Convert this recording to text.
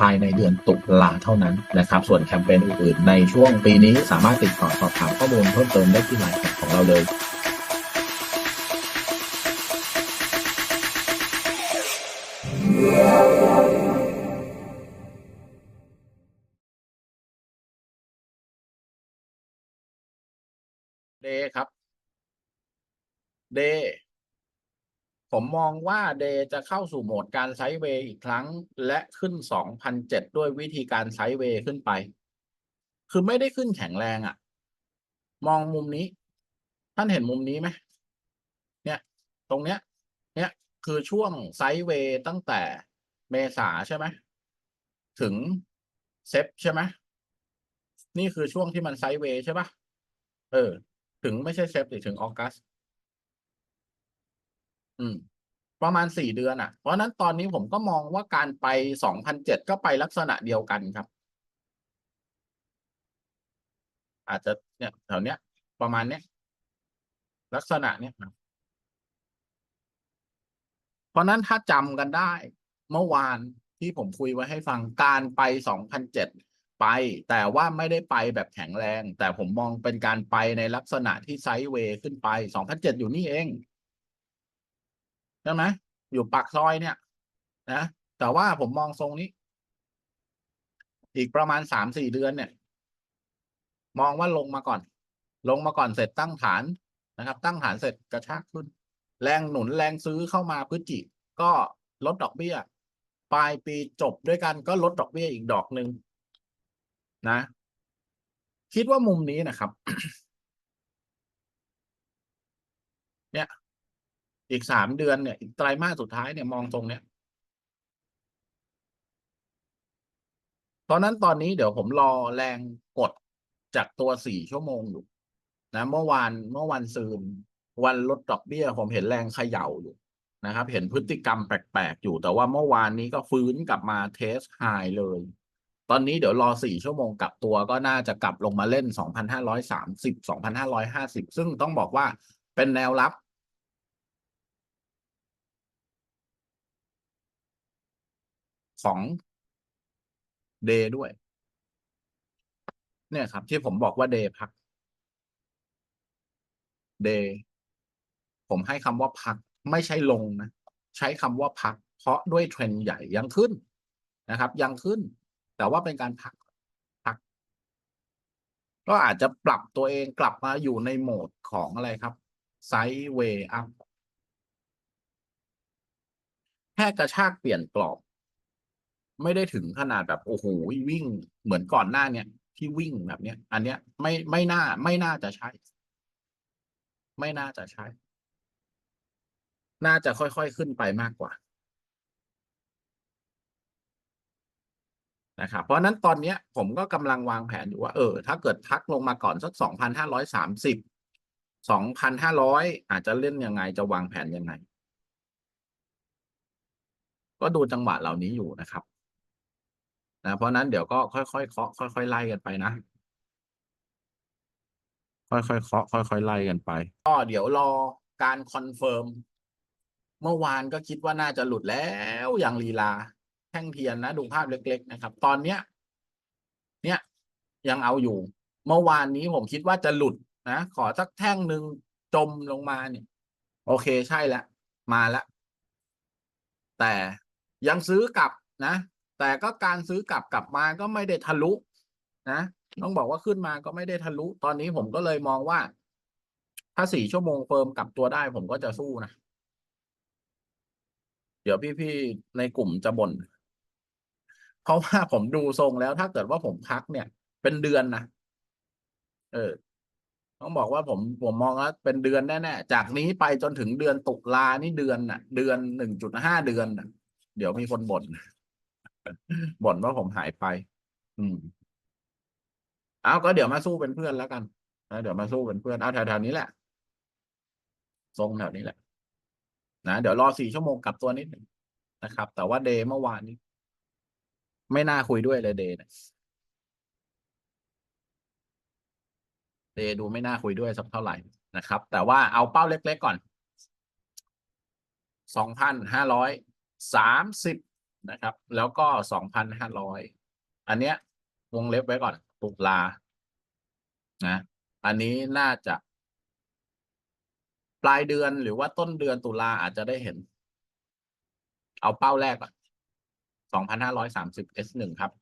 ภายในเดือนตุลาเท่านั้นนะครับส่วนแคมเปญอื่นๆ ในช่วงปีนี้สามารถติดต่อสอบถามข้อมูลเพิ่มเติมได้ที่ไลน์ของเราเลยเดย์ครับ เดย์ ผมมองว่าเดย์จะเข้าสู่โหมดการไซด์เวย์อีกครั้ง และขึ้น2,007ด้วยวิธีการไซด์เวย์ขึ้นไป คือไม่ได้ขึ้นแข็งแรงอะ่ะ มองมุมนี้ ท่านเห็นมุมนี้ไหมเนี่ย ตรงเนี้ย เนี่ยคือช่วงไซด์เวย์ตั้งแต่เมษาใช่ไหมถึงเซปใช่ไหมนี่คือช่วงที่มันไซด์เวย์ใช่ปะเออ ถึงไม่ใช่เซฟถึงออกัส อืม ประมาณสี่เดือนอะ เพราะฉะนั้นตอนนี้ผมก็มองว่าการไปสองพันเจ็ดก็ไปลักษณะเดียวกันครับ อาจจะเนี่ยแถวเนี้ย ประมาณเนี้ยลักษณะเนี้ยเพราะนั้นถ้าจำกันได้ เมื่อวานที่ผมคุยไว้ให้ฟังการไปสองพันเจ็ดไป แต่ว่าไม่ได้ไปแบบแข็งแรง แต่ผมมองเป็นการไปในลักษณะที่ไซด์เวย์ขึ้นไปสองพันเจ็ดอยู่นี่เอง ใช่ไหมอยู่ปากซอยเนี่ย นะ แต่ว่าผมมองทรงนี้ อีกประมาณสามสี่เดือนเนี่ย มองว่าลงมาก่อน ลงมาก่อนเสร็จตั้งฐานนะครับ ตั้งฐานเสร็จกระชากขึ้น แรงหนุนแรงซื้อเข้ามาพฤศจิก็ลดดอกเบี้ย ปลายปีจบด้วยกันก็ลดดอกเบี้ยอีกดอกหนึ่งนะ คิดว่ามุมนี้นะครับ เนี่ย อีกสามเดือนเนี่ยอีกไตรมาสสุดท้ายเนี่ยมองตรงเนี้ยตอนนั้นตอนนี้เดี๋ยวผมรอแรงกดจากตัวสี่ชั่วโมงอยู่นะเมื่อวานเมื่อวันซืนวันลดดอกเบี้ยผมเห็นแรงเขย่าอยู่นะครับ เห็นพฤติกรรมแปลกๆอยู่ แต่ว่าเมื่อวานนี้ก็ฟื้นกลับมาเทสไฮเลย ตอนนี้เดี๋ยวรอสี่ชั่วโมงกลับตัวก็น่าจะกลับลงมาเล่นสองพันห้าร้อยสามสิบสองพันห้าร้อยห้าสิบซึ่งต้องบอกว่าเป็นแนวรับ ของเดย์ด้วย เนี่ยครับ ที่ผมบอกว่าเดย์พักเดย์ผมให้คำว่าพักไม่ใช่ลงนะ ใช้คำว่าพัก เพราะด้วยเทรนใหญ่ยังขึ้นนะครับ ยังขึ้น แต่ว่าเป็นการพักพัก ก็อาจจะปรับตัวเองกลับมาอยู่ในโหมดของอะไรครับไซด์เวย์อัพแค่กระชากเปลี่ยนกรอบ ไม่ได้ถึงขนาดแบบโอ้โหวิ่งเหมือนก่อนหน้าเนี่ยที่วิ่งแบบเนี้ย อันเนี้ยไม่ไม่น่าไม่น่าจะใช่ ไม่น่าจะใช่ น่าจะค่อยๆขึ้นไปมากกว่านะครับเพราะนั้นตอนเนี้ยผมก็กำลังวางแผนอยู่ว่าเออ ถ้าเกิดพักลงมาก่อนสักสองพันห้าร้อยสามสิบสองพันห้าร้อยอาจจะเล่นยังไงจะวางแผนยังไง ก็ดูจังหวะเหล่านี้อยู่นะครับ นะเพราะนั้นเดี๋ยวก็ค่อยๆเคาะค่อย ๆ ไล่กันไปนะ ค่อยๆเคาะค่อยๆไล่กันไป ก็เดี๋ยวรอการคอนเฟิร์มเมื่อวานก็คิดว่าน่าจะหลุดแล้วอย่างลีลา แท่งเทียนนะ ดูภาพเล็ก ๆ นะครับ ตอนเนี้ย เนี่ยยังเอาอยู่ เมื่อวานนี้ผมคิดว่าจะหลุดนะขอสักแท่งหนึ่งจมลงมาเนี่ย โอเคใช่แล้วมาแล้วแต่ยังซื้อกลับนะ แต่ก็การซื้อกลับกลับมาก็ไม่ได้ทะลุนะต้องบอกว่าขึ้นมาก็ไม่ได้ทะลุ ตอนนี้ผมก็เลยมองว่า ถ้าสี่ชั่วโมงเฟิร์มกลับตัวได้ ผมก็จะสู้นะเดี๋ยวพี่ๆในกลุ่มจะบ่นเพราะว่าผมดูทรงแล้วถ้าเกิดว่าผมพักเนี่ย เป็นเดือนนะเออ ต้องบอกว่าผมผมมองว่าเป็นเดือนแน่ๆจากนี้ไปจนถึงเดือนตุลานี่เดือนน่ะ เดือนหนึ่งจุดห้าเดือนน่ะ เดี๋ยวมีคนบ่น บ่นว่าผมหายไป อืมเอาก็เดี๋ยวมาสู้เป็นเพื่อนแล้วกันนะเดี๋ยวมาสู้เป็นเพื่อนเอาแถวๆนี้แหละทรงแถวนี้แหละ นะเดี๋ยวรอสี่ชั่วโมงกลับตัวนิดหนึ่งนะครับ แต่ว่าเดย์เมื่อวานนี้ ไม่น่าคุยด้วยเลยเดย์เนี่ยเดย์ดูไม่น่าคุยด้วยสักเท่าไหร่นะครับ แต่ว่าเอาเป้าเล็กๆก่อนสองพันห้าร้อยสามสิบ นะครับ แล้วก็สองพันห้าร้อยอันเนี้ยวงเล็บไว้ก่อนตุลานะอันนี้น่าจะ ปลายเดือนหรือว่าต้นเดือนตุลาอาจจะได้เห็น เอาเป้าแรกก่อนสองพันห้าร้อยสามสิบ S หนึ่งครับ